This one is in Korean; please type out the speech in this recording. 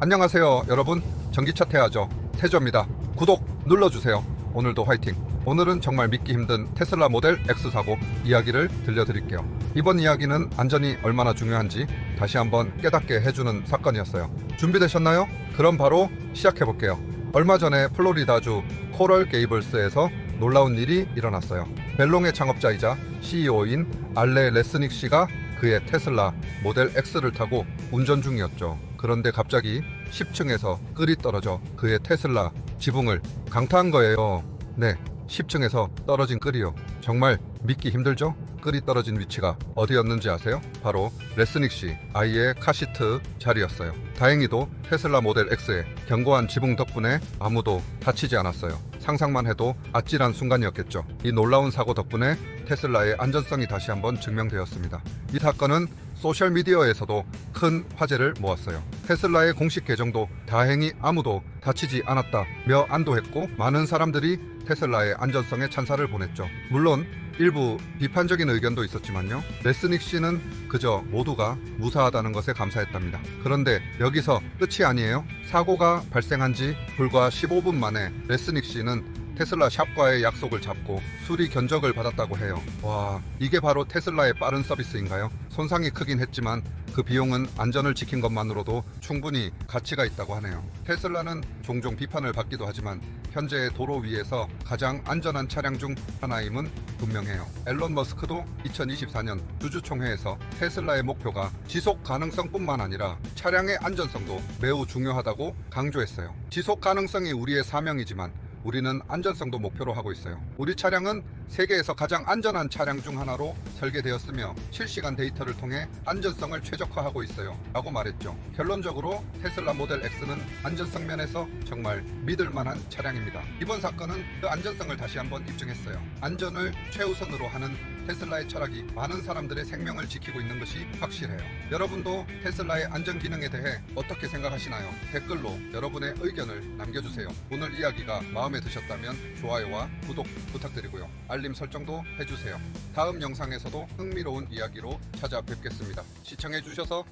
안녕하세요 여러분. 전기차 태아죠. 태조입니다. 구독 눌러주세요. 오늘도 화이팅. 오늘은 정말 믿기 힘든 테슬라 모델 X 사고 이야기를 들려드릴게요. 이번 이야기는 안전이 얼마나 중요한지 다시 한번 깨닫게 해주는 사건이었어요. 준비되셨나요? 그럼 바로 시작해볼게요. 얼마 전에 플로리다주 코럴 게이블스에서 놀라운 일이 일어났어요 벨롱의 창업자이자 CEO인 알레 레스닉 씨가 그의 테슬라 모델 X를 타고 운전 중이었죠. 그런데 갑자기 10층에서 끌이 떨어져 그의 테슬라 지붕을 강타한 거예요. 네, 10층에서 떨어진 끌이요. 정말 믿기 힘들죠? 끌이 떨어진 위치가 어디였는지 아세요? 바로 레스닉 씨 아이의 카시트 자리였어요. 다행히도 테슬라 모델 X의 견고한 지붕 덕분에 아무도 다치지 않았어요. 상상만 해도 아찔한 순간이었겠죠. 이 놀라운 사고 덕분에 테슬라의 안전성이 다시 한번 증명되었습니다. 이 사건은 소셜 미디어에서도 큰 화제를 모았어요. 테슬라의 공식 계정도 다행히 아무도 다치지 않았다며 안도했고 많은 사람들이 테슬라의 안전성에 찬사를 보냈죠. 물론 일부 비판적인 의견도 있었지만요. 레스닉 씨는 그저 모두가 무사하다는 것에 감사했답니다. 그런데 여기서 끝이 아니에요. 사고가 발생한 지 불과 15분 만에 레스닉 씨는 테슬라 샵과의 약속을 잡고 수리 견적을 받았다고 해요. 와, 이게 바로 테슬라의 빠른 서비스인가요? 손상이 크긴 했지만 그 비용은 안전을 지킨 것만으로도 충분히 가치가 있다고 하네요. 테슬라는 종종 비판을 받기도 하지만 현재 도로 위에서 가장 안전한 차량 중 하나임은 분명해요. 앨런 머스크도 2024년 주주총회에서 테슬라의 목표가 지속 가능성뿐만 아니라 차량의 안전성도 매우 중요하다고 강조했어요. 지속 가능성이 우리의 사명이지만 우리는 안전성도 목표로 하고 있어요. 우리 차량은 세계에서 가장 안전한 차량 중 하나로 설계되었으며 실시간 데이터를 통해 안전성을 최적화하고 있어요. 라고 말했죠. 결론적으로 테슬라 모델 X는 안전성 면에서 정말 믿을 만한 차량입니다. 이번 사건은 그 안전성을 다시 한번 입증했어요. 안전을 최우선으로 하는 테슬라의 철학이 많은 사람들의 생명을 지키고 있는 것이 확실해요. 여러분도 테슬라의 안전 기능에 대해 어떻게 생각하시나요? 댓글로 여러분의 의견을 남겨주세요. 오늘 이야기가 마음에 드셨다면 좋아요와 구독 부탁드리고요. 알림 설정도 해주세요. 다음 영상에서도 흥미로운 이야기로 찾아뵙겠습니다. 시청해주셔서